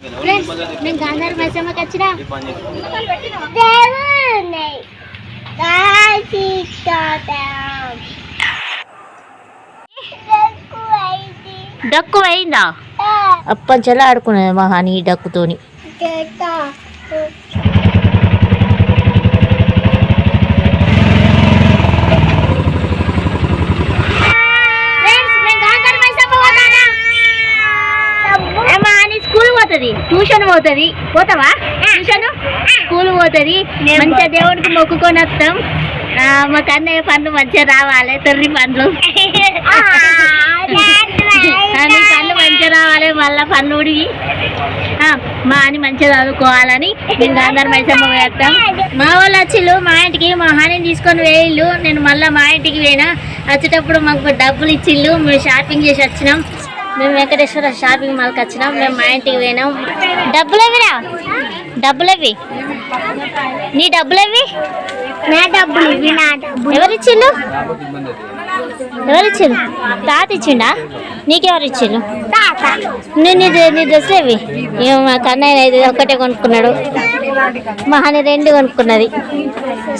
Friends మేము గాంధార్ మైసమ్మకి వచ్చిన. Duck అయిందా అప్పంచెలా ఆడుకునేది మా హనీ డక్కుతోని ఫ్రెండ్స్ మేము గాంధార్ మైసమ్మ పోతానా మా హనీ స్కూల్ పోతుంది ట్యూషన్ పోతుంది. పోతావా? ట్యూషన్ స్కూల్ పోతుంది. మంచిగా దేవుడికి మొక్కుకొని వస్తాం. మా కన్నయ్య పండ్లు మంచిగా రావాలి తొర్రి పండ్లు. అని పండ్లు మంచిగా రావాలి మళ్ళా పండ్లు ఉడిగి. మా అని మంచిగా చదువుకోవాలని మేము అందరం మైసమ్మ వేస్తాం. మా వాళ్ళు వచ్చిళ్ళు మా ఇంటికి మా హాని తీసుకొని వేయిళ్ళు నేను మళ్ళీ మా ఇంటికి పోయినా వచ్చేటప్పుడు మాకు డబ్బులు ఇచ్చిళ్ళు. మేము షాపింగ్ చేసి వచ్చినాం. మేము వెంకటేశ్వర షాపింగ్ మాల్కి వచ్చినాం. మేము మా ఇంటికి పోయినాం. డబ్బులు ఎవిరా డబ్బులు ఎవి నీ డబ్బులు ఎవి నా డబ్బులు ఇవి నా డబ్బులు. ఎవరు ఇచ్చిండు ఎవరు ఇచ్చిండు తాత ఇచ్చిండా? నీకెవరు ఇచ్చిండు తాత. నీ నీ డ్రె- నీ డ్రెస్ ఏవి ఏమో మా కన్నయ్య ఒక్కటే కొనుక్కున్నాడు. మా హని రెండు కొనుక్కున్నది.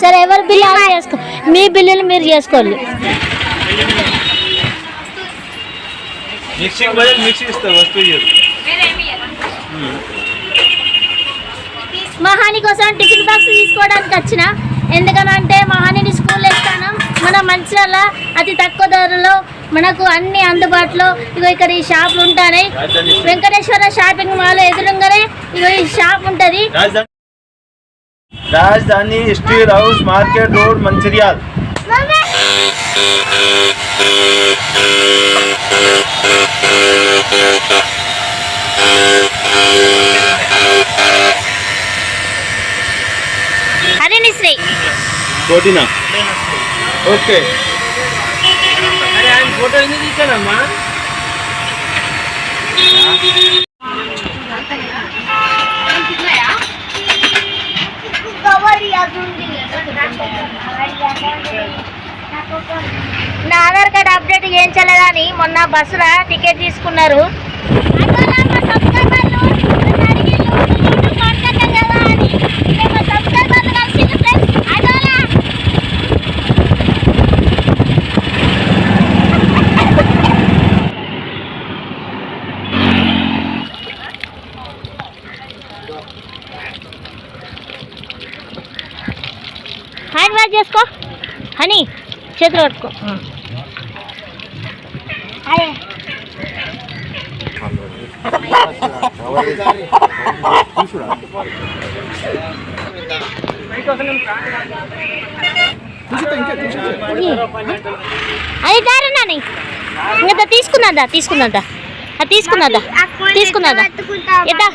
సరే ఎవరి బిల్లు చేసుకో మీ బిల్లులు మీరు చేసుకోవాలి. మిక్సింగ్ బదులు మిక్సీ ఇస్తా వస్తువు ఇయ్యదు మా హాని కోసం టిఫిన్ బాక్స్ తీసుకోవడానికి వచ్చిన. ఎందుకనంటే మా హానిని స్కూల్లో ఇస్తాను. మన మంచిర్యాల అతి తక్కువ ధరలో మనకు అన్ని అందుబాటులో. ఇగో ఇక్కడ ఈ షాపులు ఉంటాయి వెంకటేశ్వర షాపింగ్ మాల్ ఎదురుగానే ఇగో ఈ షాప్ ఉంటుంది. Rajdhani. Rajdhani steel house market road Mancherial. Harini Sri కోటినా? Okay. అరే ఆయన ఫోటో ఎందుకు తీసానమ్మా? నా ఆధార్ కార్డ్ అప్డేట్ చేయించలేదని మొన్న బస్సులో టికెట్ తీసుకున్నారు హ్యాండ్ వాష్ చేసుకో హనీ చేతులు పట్టుకో అదే దారి నాని. ఇంకా తీసుకున్నదా తీసుకున్నదా అది తీసుకున్నదా తీసుకున్నదా ఎద్దా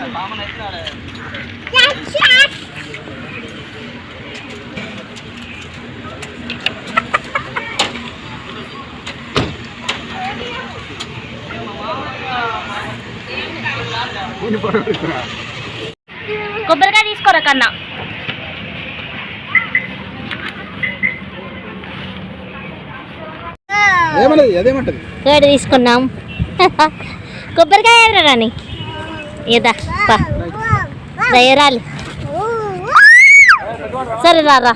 కొబ్బరికాయ తీసుకోరా కన్నా? తీసుకున్నాం. కొబ్బరికాయ ఎవరా రాని? ఏదా దయరాలి సరే రా రా.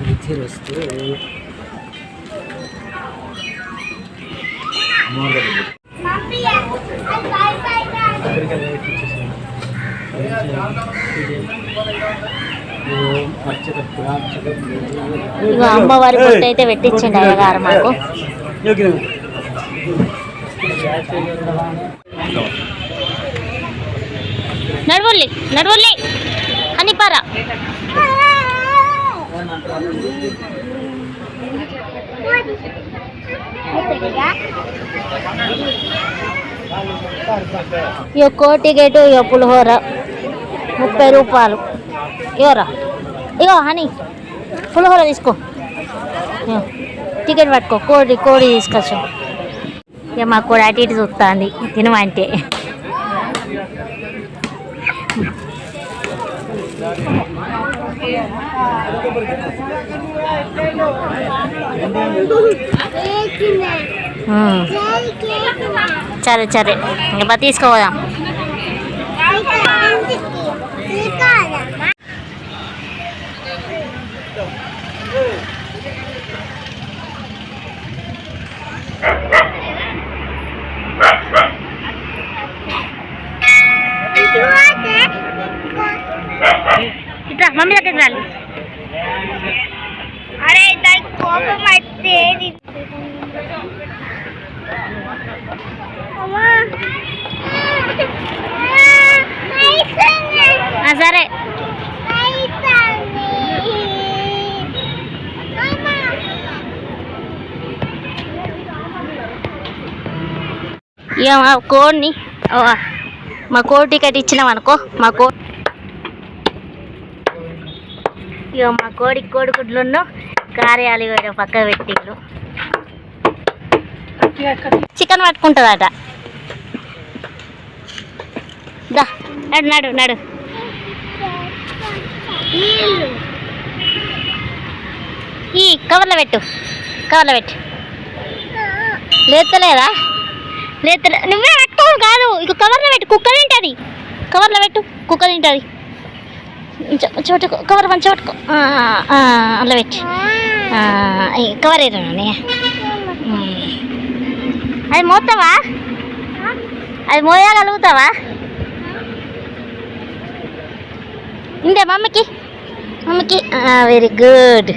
విధిరస్తు ఇగో అమ్మవారి బొట్టు అయితే పెట్టించండి అయ్యగారు మాకు నడవల్లి నడవల్లి మణిపర ఇక కోటి గేటు ఇక పులిహోర. ముప్పై రూపాయలు. ఇవరా ఇగో హనీ. పులిహోర తీసుకో. టికెట్ పట్టుకో. కోడి కోడి తీసుకొచ్చు. ఇక మా కూడా అటు ఇటు చూస్తుంది. తినమంటే. సరే సరే ఇంకా తీసుకోదాం ఇట్లా మమ్మీ దగ్గరికి రాలి అరే దానికి కోపం అయితే సరే. ఇక మా కోడిని మా కోడి టికెట్ ఇచ్చినాం అనుకో మా కో ఇక మా కోడి కోడి గుడ్లున్న కార్యాలు వేరే పక్క పెట్టిండ్రు. చికెన్ పట్టుకుంటుందట. దా నడు నడు నడు. ఈ కవర్లో పెట్టు కవర్లో పెట్టు. లేతలేదా లేతలే నువ్వే పెట్టుకోవు కాదు. ఇక కవర్లో పెట్టు కుక్క తింటుంది. కవర్లో పెట్టు కుక్క తింటుంది. చోటుకో కవర్ మంచిగా చోటుకో. అందులో పెట్టి. కవర్ ఏరండి అది మోస్తావా అది మోయగలుగుతావా ఇందే మమ్మీకి? మమ్మీకి? వెరీ గుడ్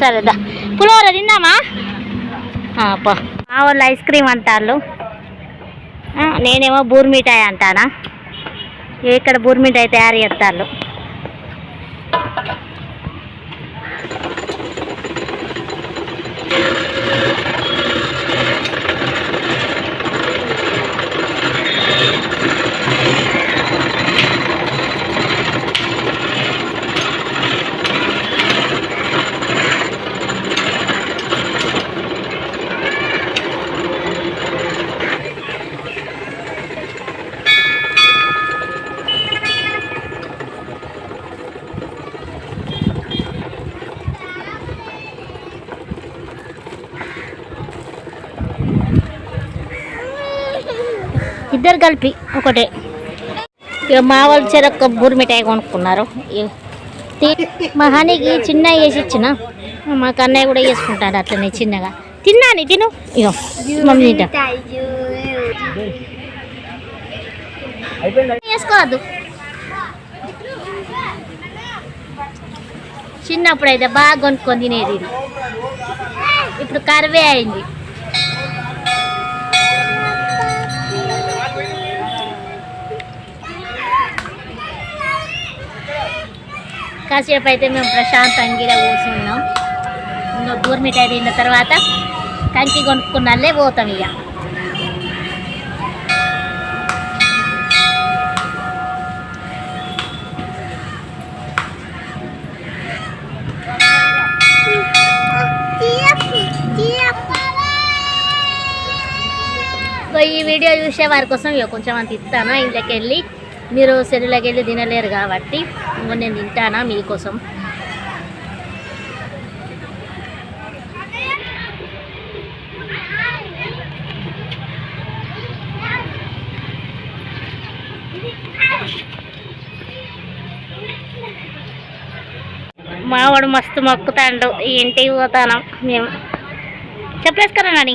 సరేదా పులిహోర తిన్నామా? పా. మా వాళ్ళు ఐస్ క్రీమ్ అంటారు నేనేమో నేనేమో బూర్మిఠాయి అంటానా? ఇక్కడ బూర్మిఠాయి తయారు చేస్తారు. ఇద్దరు కలిపి ఒకటే. ఇక మా వాళ్ళు చెరొక్క బూరి మిఠాయి కొనుక్కున్నారు. మా హనీకి చిన్న వేసి ఇచ్చిన. మా కన్నయ్య కూడా వేసుకుంటాడు అట్లనే చిన్నగా. తిన్నాను తిను. ఇగో మమ్మీ తింటా. వేసుకోవద్దు చిన్నప్పుడు అయితే బాగా కొనుక్కొని తినేది ఇది. ఇప్పుడు కరివే అయింది. కాసేపు అయితే మేము ప్రశాంతంగా ఈడ కూర్చున్నాం. ఇంకో దూరం మిఠాయి తిన్న తర్వాత కంకి కొనుక్కున్నల్లే పోతాం ఇక. ఈ వీడియో చూసే వారి కోసం ఇక కొంచెం అంత ఇస్తాను ఇంట్లోకి వెళ్ళి. మీరు సెల్లులోకి వెళ్ళి తినలేరు కాబట్టి నేను తింటానా మీకోసం? మావాడు మస్తు మొక్కుతాడు. ఇంటికి పోతాను మేము. చెప్పలేసుకరా నాని?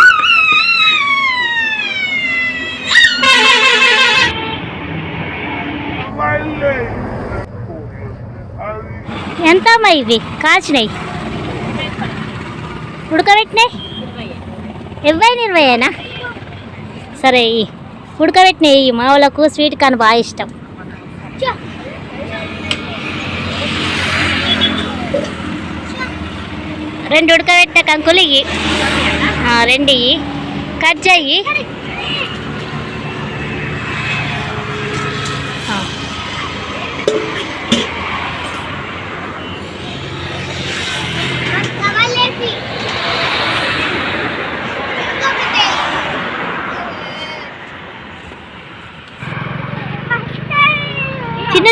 ఎంత అమ్మా ఇవి కాచినాయి ఉడకబెట్టినాయి? ఇరవై ఇరవైనా సరే ఉడకబెట్టినాయి మా వాళ్ళకు స్వీట్ కార్న్ బాగా ఇష్టం. రెండు ఉడకబెట్టిన కంకులు ఇవి రెండు ఇవి కట్ చేయి.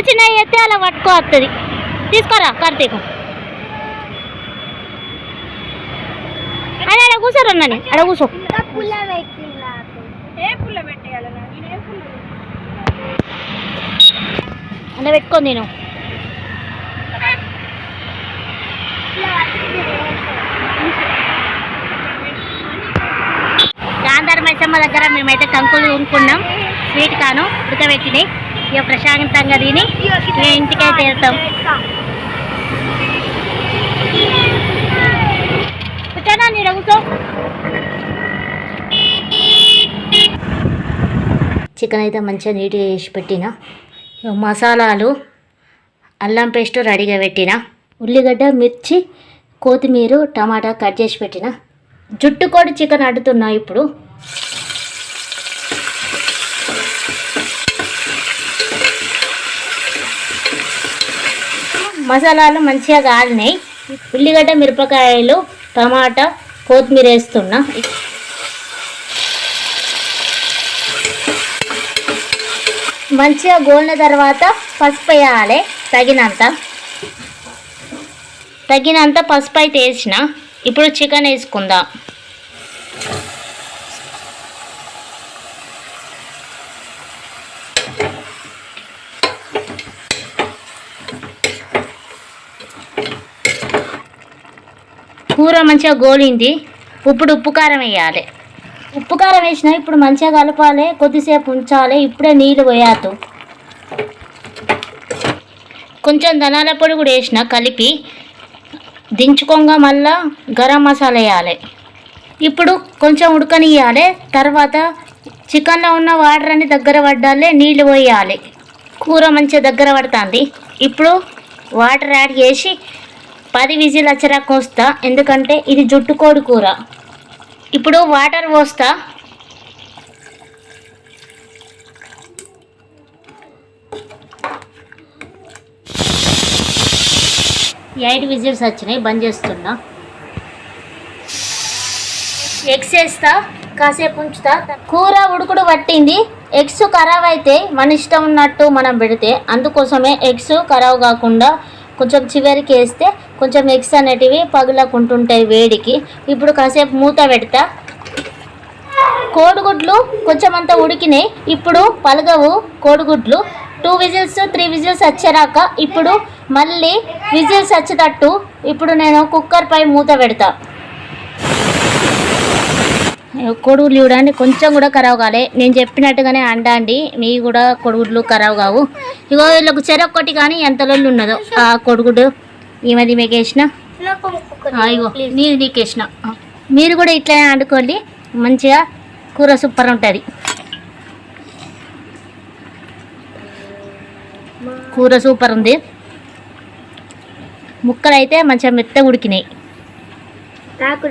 చిన్న చిన్న ఎత్తే అలా పట్టుకో వస్తుంది తీసుకోరా కార్తీక్. అని అక్కడ కూర్చోరు అన్నని. అక్కడ కూర్చో పుల్ల పెట్టి నాకు. ఏ పుల్ల పెట్టేయాలి అన్న పెట్టుకొని నేను గాంధార మైసమ్మ దగ్గర మేమైతే కంకులు కొనుక్కున్నాం. స్వీట్ కాను ఉడకబెట్టినాయి. ఇక ప్రశాంతంగా తిని ఇక ఇంటికైతే వెళ్తాం కూర్చోనా నీడ కూర్చో. చికెన్ అయితే మంచిగా నీట్గా చేసి పెట్టిన. మసాలాలు అల్లం పేస్ట్ రెడీగా పెట్టిన. ఉల్లిగడ్డ మిర్చి కొత్తిమీర టమాటా కట్ చేసి పెట్టిన. జుట్టు కూడా చికెన్ అడుతున్నా ఇప్పుడు. మసాలాలు మంచిగా కాలినాయి. ఉల్లిగడ్డ మిరపకాయలు టమాటా కొత్తిమీర వేస్తున్నా. మంచిగా గోలిన తర్వాత పసుపు వేయాలి. తగినంత. తగినంత పసుపు అయితే వేసిన. ఇప్పుడు చికెన్ వేసుకుందాం. కూర మంచిగా గోలింది. ఇప్పుడు ఉప్పు కారం వేయాలి. ఉప్పు కారం వేసినా ఇప్పుడు మంచిగా కలపాలి. కొద్దిసేపు ఉంచాలి. ఇప్పుడే నీళ్ళు పోయాదు. కొంచెం ధనాల పొడి కూడా వేసిన కలిపి దించుకోగా మళ్ళా గరం మసాలా వేయాలి. ఇప్పుడు కొంచెం ఉడకనియాలి తర్వాత చికెన్లో ఉన్న వాటర్ అన్ని దగ్గర పడ్డాలి. నీళ్ళు పోయాలి. కూర మంచిగా దగ్గర పడుతుంది. ఇప్పుడు వాటర్ యాడ్ చేసి పది విజిల్ వచ్చరాక వస్తా ఎందుకంటే ఇది జుట్టుకోడి కూర. ఇప్పుడు వాటర్ పోస్తా. ఎయిట్ విజిల్స్ వచ్చినాయి బంద్ చేస్తున్నా. ఎగ్స్ వేస్తా కాసేపు ఉంచుతా. కూర ఉడుకుడు పట్టింది ఎగ్స్ ఖరాబ్ అయితే మన ఇష్టం ఉన్నట్టు మనం పెడితే అందుకోసమే ఎగ్స్ ఖరాబ్ కాకుండా కొంచెం చివరికి వేస్తే కొంచెం ఎగ్స్ అనేటివి పగులకుంటుంటాయి వేడికి. ఇప్పుడు కాసేపు మూత పెడతా. కోడిగుడ్లు కొంచెం అంతా ఉడికినాయి. ఇప్పుడు పలగవు కోడిగుడ్లు. టూ విజిల్స్ త్రీ విజిల్స్ వచ్చేరాక ఇప్పుడు మళ్ళీ విజిల్స్ వచ్చేటట్టు ఇప్పుడు నేను కుక్కర్పై మూత పెడతా. కొడుగులు చూడండి కొంచెం కూడా ఖరాబ్ కాలే. నేను చెప్పినట్టుగానే అండండి మీ కూడా కొడుగుడ్లు ఖరాబ్ కావు. ఇగో వీళ్ళకు చెరొక్కటి కానీ ఎంత ఉన్నదో ఆ కొడుగుడు ఈమెది మీకు వేసిన ఇగో నీది నీకు వేసిన. మీరు కూడా ఇట్లనే వండుకోండి మంచిగా కూర సూపర్ ఉంటుంది. కూర సూపర్ ఉంది. ముక్కలు అయితే మంచిగా మెత్తగా ఉడికినాయి. నాకు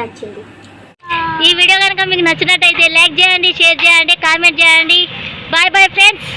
నచ్చింది. ఈ వీడియో కనుక మీకు నచ్చినట్టయితే లైక్ చేయండి షేర్ చేయండి కామెంట్ చేయండి. Bye bye friends.